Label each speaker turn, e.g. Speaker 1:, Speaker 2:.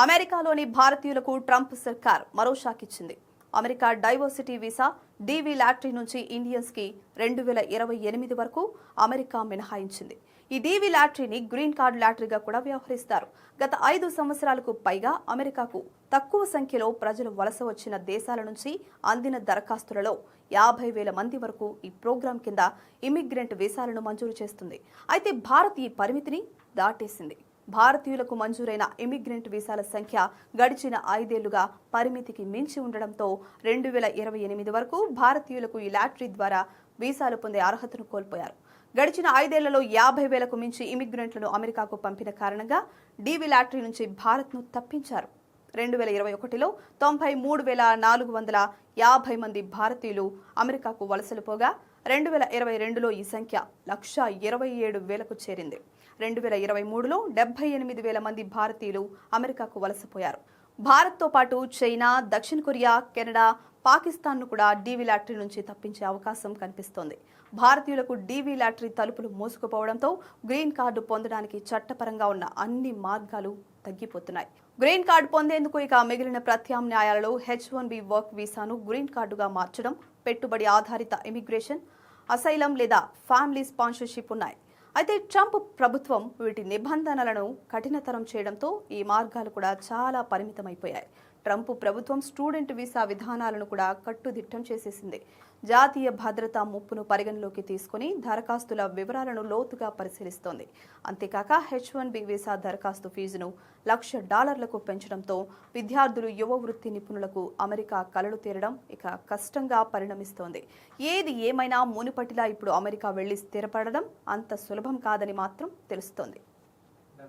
Speaker 1: అమెరికాలోని భారతీయులకు ట్రంప్ సర్కార్ మరో షాక్ ఇచ్చింది America diversity visa DV lottery నుంచి ఇండియన్స్కి రెండు వేల ఇరవై ఎనిమిది వరకు అమెరికా మినహాయించింది. ఈ డీవీ లాటరీని గ్రీన్ కార్డ్ లాటరీగా కూడా వ్యవహరిస్తారు. గత ఐదు సంవత్సరాలకు పైగా అమెరికాకు తక్కువ సంఖ్యలో ప్రజలు వలస వచ్చిన దేశాల నుంచి అందిన దరఖాస్తులలో యాభై వేల మంది వరకు ఈ ప్రోగ్రాం కింద ఇమిగ్రెంట్ వీసాలను మంజూరు చేస్తుంది. అయితే భారత్ ఈ పరిమితిని దాటేసింది. భారతీయులకు మంజూరైన ఇమిగ్రెంట్ వీసాల సంఖ్య గడిచిన ఐదేళ్ళుగా పరిమితికి మించి ఉండడంతో రెండు వేల ఇరవై ఎనిమిది వరకు భారతీయులకు ఈ లాటరీ ద్వారా వీసాలు పొందే అర్హతను కోల్పోయారు. గడిచిన ఐదేళ్ళలో యాభై వేలకు మించి ఇమిగ్రెంట్లను అమెరికాకు పంపిన కారణంగా డీవీ లాటరీ నుంచి భారత్ను తప్పించారు. రెండు వేల ఇరవై ఒకటిలో తొంభై మూడు వేల నాలుగు వందల యాభై మంది భారతీయులు అమెరికాకు వలసలు పోగా రెండు వేల ఇరవై రెండులో ఈ సంఖ్య లక్ష ఇరవై ఏడు వేలకు చేరింది. రెండు వేల ఇరవై మూడులో డెబ్బై ఎనిమిది వేల మంది భారతీయులు అమెరికాకు వలసపోయారు భారత్తో పాటు చైనా దక్షిణ కొరియా కెనడా పాకిస్తాన్ను కూడా డీవీ లాటరీ నుంచి తప్పించే అవకాశం కనిపిస్తోంది. భారతీయులకు డీవీ లాటరీ తలుపులు మూసుకుపోవడంతో గ్రీన్ కార్డు పొందడానికి చట్టపరంగా ఉన్న అన్ని మార్గాలు తగ్గిపోతున్నాయి. గ్రీన్ కార్డు పొందేందుకు ఇక మిగిలిన ప్రత్యామ్నాయాలలో హెచ్ వన్ బి వర్క్ వీసాను గ్రీన్ కార్డుగా మార్చడం పెట్టుబడి ఆధారిత ఇమిగ్రేషన్ అసైలం లేదా ఫ్యామిలీ స్పాన్సర్షిప్ ఉన్నాయి. అయితే ట్రంప్ ప్రభుత్వం వీటి నిబంధనలను కఠినతరం చేయడంతో ఈ మార్గాలు కూడా చాలా పరిమితమైపోయాయి. ట్రంప్ ప్రభుత్వం స్టూడెంట్ వీసా విధానాలను కూడా కట్టుదిట్టం చేసేసింది. జాతీయ భద్రతా ముప్పును పరిగణలోకి తీసుకుని దరఖాస్తుల వివరాలను లోతుగా పరిశీలిస్తోంది. అంతేకాక హెచ్ వన్ బి వీసా దరఖాస్తు ఫీజును లక్ష డాలర్లకు పెంచడంతో విద్యార్థులు యువ వృత్తి నిపుణులకు అమెరికా కలలు తీరడం ఇక కష్టంగా పరిణమిస్తోంది. ఏది ఏమైనా మునుపటిలా ఇప్పుడు అమెరికా వెళ్ళి స్థిరపడడం అంత సులభం కాదని మాత్రం తెలుస్తోంది.